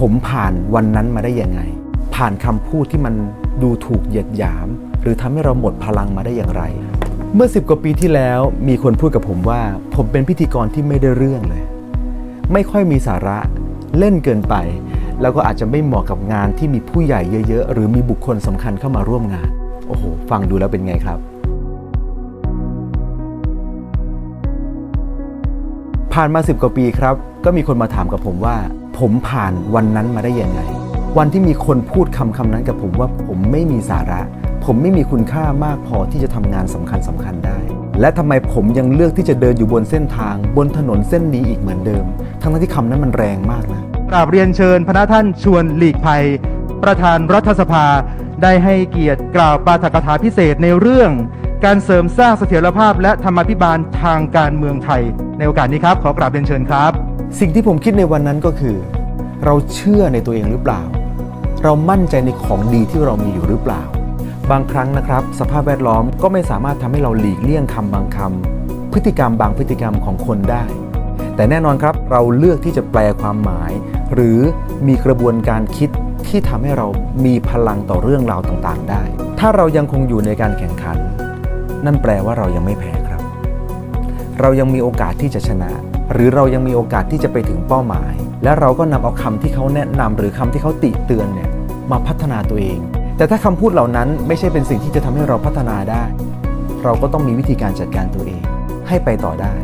ผมผ่านวันนั้นมาได้ยังไง ผ่านคำพูดที่มันดูถูกเหยียดหยาม หรือทำให้เราหมดพลังมาได้อย่างไร เมื่อ10กว่าปีที่แล้วมีคนพูดกับผมว่า ผมเป็นพิธีกรที่ไม่ได้เรื่องเลย ไม่ค่อยมีสาระเล่นเกินไป แล้วก็อาจจะไม่เหมาะกับงานที่มีผู้ใหญ่เยอะ ๆ หรือมีบุคคลสำคัญเข้ามาร่วมงาน โอ้โห ฟังดูแล้วเป็นไงครับผ่านมา10กว่าปีครับ ก็มีคนมาถามกับผมว่า ผมผ่านวันนั้นมาได้ยังไง วันที่มีคนพูดคำคำนั้นกับผมว่าผมไม่มีสาระ ผมไม่มีคุณค่ามากพอที่จะทำงานสำคัญสำคัญได้ และทำไมผมยังเลือกที่จะเดินอยู่บนเส้นทาง บนถนนเส้นนี้อีกเหมือนเดิม ทั้งที่คำนั้นมันแรงมากนะกราบเรียนเชิญพระท่านชวนหลีกภัย ประธานรัฐสภา ได้ให้เกียรติกล่าวปาฐกถาพิเศษในเรื่องการเสริมสร้างเสถียรภาพและธรรมาภิบาลทางการเมืองไทย ในโอกาสนี้ครับ ขอกราบเรียนเชิญครับ สิ่งที่ผมคิดในวันนั้นก็คือ เราเชื่อในตัวเองหรือเปล่า เรามั่นใจในของดีที่เรามีอยู่หรือเปล่า บางครั้งนะครับ สภาพแวดล้อมก็ไม่สามารถทำให้เราหลีกเลี่ยงคำบางคำพฤติกรรมบางพฤติกรรมของคนได้ แต่แน่นอนครับเราเลือกที่จะแปลความหมาย หรือมีกระบวนการคิดที่ทำให้เรามีพลังต่อเรื่องราวต่างๆ ได้ ถ้าเรายังคงอยู่ในการแข่งขัน นั่นแปลว่าเรายังไม่แพ้ครับ เรายังมีโอกาสที่จะชนะ หรือเรายังมีโอกาสที่จะไปถึงเป้าหมาย และเราก็นำเอาคำที่เขาแนะนำหรือคำที่เขาติเตือนเนี่ยมาพัฒนาตัวเอง แต่ถ้าคำพูดเหล่านั้นไม่ใช่เป็นสิ่งที่จะทำให้เราพัฒนาได้ เราก็ต้องมีวิธีการจัดการตัวเอง ให้ไปต่อได้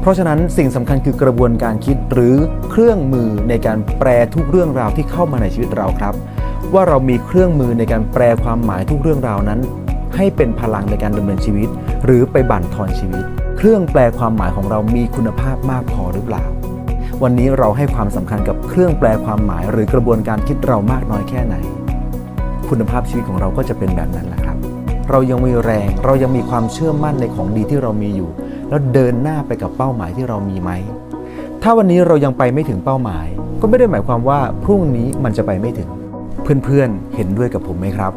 เพราะฉะนั้นสิ่งสำคัญคือกระบวนการคิดหรือเครื่องมือในการแปลทุกเรื่องราวที่เข้ามาในชีวิตเราครับ ว่าเรามีเครื่องมือในการแปลความหมายทุกเรื่องราวนั้น ให้เป็นพลังในการดำเนินชีวิต หรือไปบั่นทอนชีวิต เครื่องแปลความหมายของเรามีคุณภาพมากพอหรือเปล่า วันนี้เราให้ความสำคัญกับเครื่องแปลความหมาย หรือกระบวนการคิดเรามากน้อยแค่ไหน คุณภาพชีวิตของเราก็จะเป็นแบบนั้นแหละครับ เรายังมีแรง เรายังมีความเชื่อมั่นในของดีที่เรามีอยู่ แล้วเดินหน้าไปกับเป้าหมายที่เรามีไหมถ้าวันนี้เรายังไปไม่ถึงเป้าหมาย ก็ไม่ได้หมายความว่าพรุ่งนี้มันจะไปไม่ถึง เพื่อนๆเห็นด้วยกับผมไหมครับ